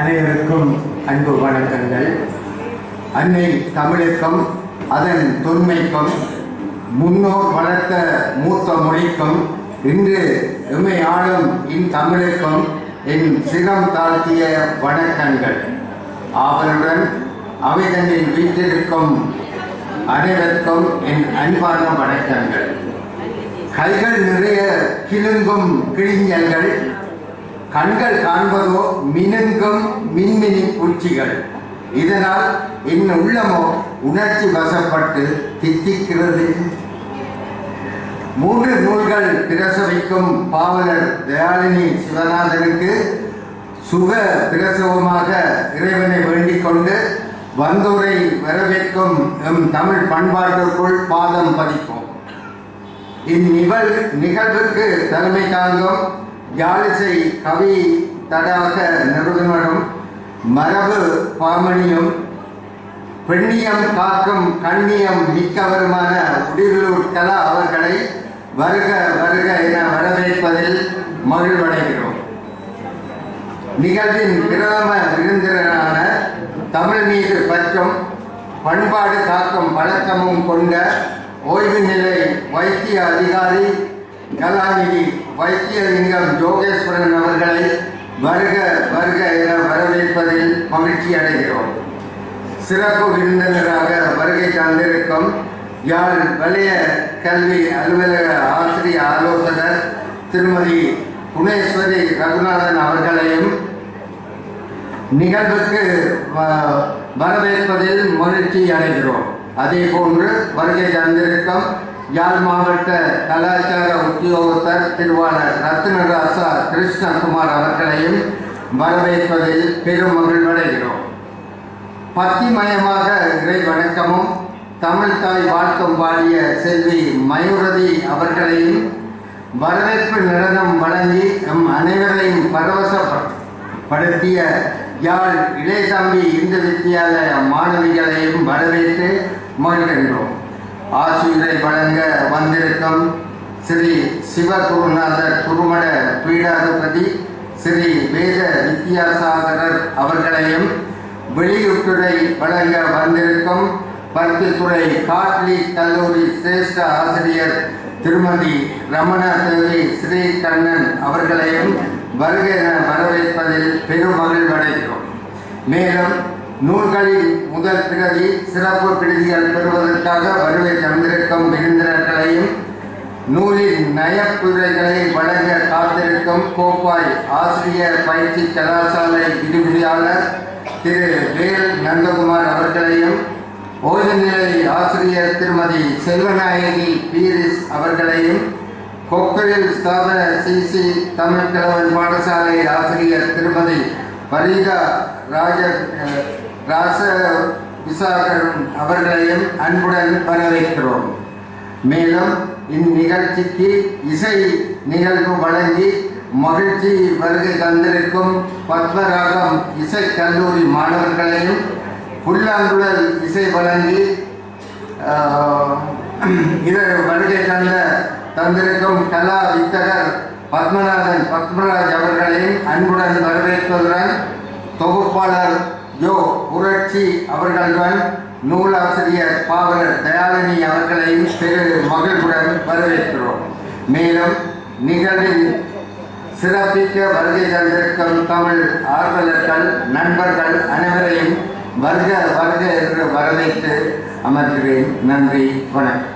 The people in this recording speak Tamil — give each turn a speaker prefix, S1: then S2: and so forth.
S1: அனைவருக்கும் அன்பு வணக்கங்கள். அன்னை தமிழுக்கும் அதன் தொன்மைக்கும் முன்னோர் வளர்த்த மூத்த மொழிக்கும் இன்று எம்மை ஆளும் இந்தமிழுக்கும் என் சிரம் தாழ்த்திய வணக்கங்கள். அவருடன் அவைதனில் வீற்றிருக்கும் அனைவருக்கும் என் அன்பான வணக்கங்கள். கைகள் நிறைய கிழுங்கும் கிழிஞ்சங்கள் கண்கள் காண்பதோ மினுங்கும் மின்மினி பூச்சிகள். இதனால் என் உள்ளமோ உணர்ச்சி வசப்பட்டு தித்திக்கிறது. மூன்று நூல்கள் பிரசவிக்கும் பாவலர் தயாளினி சிவநாதனுக்கு சுக பிரசவமாக இறைவனை வேண்டிக் கொண்டு வந்தோரை வரவேற்கும் எம் தமிழ் பண்பாட்டிற்குள் பாதம் பதிப்போம். இந்நிகழ் நிகழ்வுக்கு தலைமை தாங்கும் யாழிசை கவி தடாக நிறுவனரும் மரபு பாமணியும் பெண்ணியம் காக்கும் கண்ணியம் மிக்கவருமான உடிகளூர் கலா அவர்களை வருக வருக என வரவேற்பதில் மகிழ்வடைகிறோம். நிகழ்வின் பிரதம விருந்தினரான தமிழ் மீது பற்றும் பண்பாடு காக்கும் பழக்கமும் கொண்ட ஓய்வு நிலை வைத்திய அதிகாரி கலாநிதி வைத்தியலிங்கம் ஜோகேஸ்வரன் அவர்களை வருக வருக என வரவேற்பதில் மகிழ்ச்சி அடைகிறோம். சிறப்பு விருந்தினராக வருகை தந்திருக்கும் யாழ் வலய கல்வி அலுவலக ஆசிரிய ஆலோசகர் திருமதி குணேஸ்வரி ரகுநாதன் அவர்களையும் நிகழ்வுக்கு வ- வரவேற்பதில் மகிழ்ச்சி அடைகிறோம். அதே போன்று வருகை தந்திருக்கும் யாழ் மாவட்ட கலாச்சார உத்தியோகத்தர் திருவாளர் ரத்னராசா கிருஷ்ணகுமார் அவர்களையும் வரவேற்பதில் பெரும் மகிழ்வடைகிறோம். பத்திமயமாக இறை வணக்கமும் தமிழ் தாய் வாழ்க்கம் பாடிய செல்வி மயூரதி அவர்களையும் வரவேற்பு நடனம் வழங்கி எம் அனைவரையும் பரவசப்படுத்திய யாழ் இளையதம்பி இந்து வித்தியாலய மாணவிகளையும் வரவேற்று மகிழ்கின்றோம். ஆசிரியரை வழங்க வந்திருக்கும் ஸ்ரீ சிவகுருநாதர் குருமட பீடாதிபதி ஸ்ரீ வேத வித்யாசாகரர் அவர்களையும் வெளியுட்டுரை வழங்க வந்திருக்கும் பருத்தித்துறை காட்லி கல்லூரி சிரேஷ்ட ஆசிரியர் திருமதி ரமணா தேவி ஸ்ரீ கண்ணன் அவர்களையும் வருக என வரவேற்பதில் பெரும் மகிழ்வடைகிறோம். மேலும் நூல்களின் முதல் பிரதி சிறப்பு பிரதிகள் பெறுவதற்காக வருகை தந்திருக்கும் விருந்தினர்களையும் நூலின் வழங்க காத்திருக்கும் கோப்பாய் ஆசிரியர் பயிற்சி கலாசாலை விரிவுரையாளர் திரு வேல் நந்தகுமார் அவர்களையும் ஓய்வுநிலை ஆசிரியர் திருமதி செல்வநாயகி பீரிஸ் அவர்களையும் கொக்கரில் ஸ்தாபன சிசி தமிழ் கலவன் பாடசாலை ஆசிரியர் திருமதி பரீதா ராஜ ராச விசாகரன் அவர்களையும் அன்புடன் வரவேற்கிறோம். மேலும் இந்நிகழ்ச்சிக்கு இசை நிகழ்வு வழங்கி மகிழ்ச்சி வருகை தந்திருக்கும் பத்மராகம் இசை கல்லூரி மாணவர்களையும் புல்லாங்குழல் இசை வழங்கி இதை இதர் வருகை தந்த தந்திருக்கும் கலா வித்தகர் பத்மநாதன் பத்மராஜ் அவர்களையும் அன்புடன் வரவேற்பதுடன் தொகுப்பாளர் யோ புரட்சி அவர்களுடன் நூலாசிரியர் பாவலர் தயாலினி அவர்களையும் பெரு மகிழ்வுடன் வரவேற்கிறோம். மேலும் நிகழ்வில் சிறப்பிக்க வருகை தந்திருக்கும் தமிழ் ஆர்வலர்கள் நண்பர்கள் அனைவரையும் வருக வருக என்று வரவேற்று அமர்கிறேன். நன்றி வணக்கம்.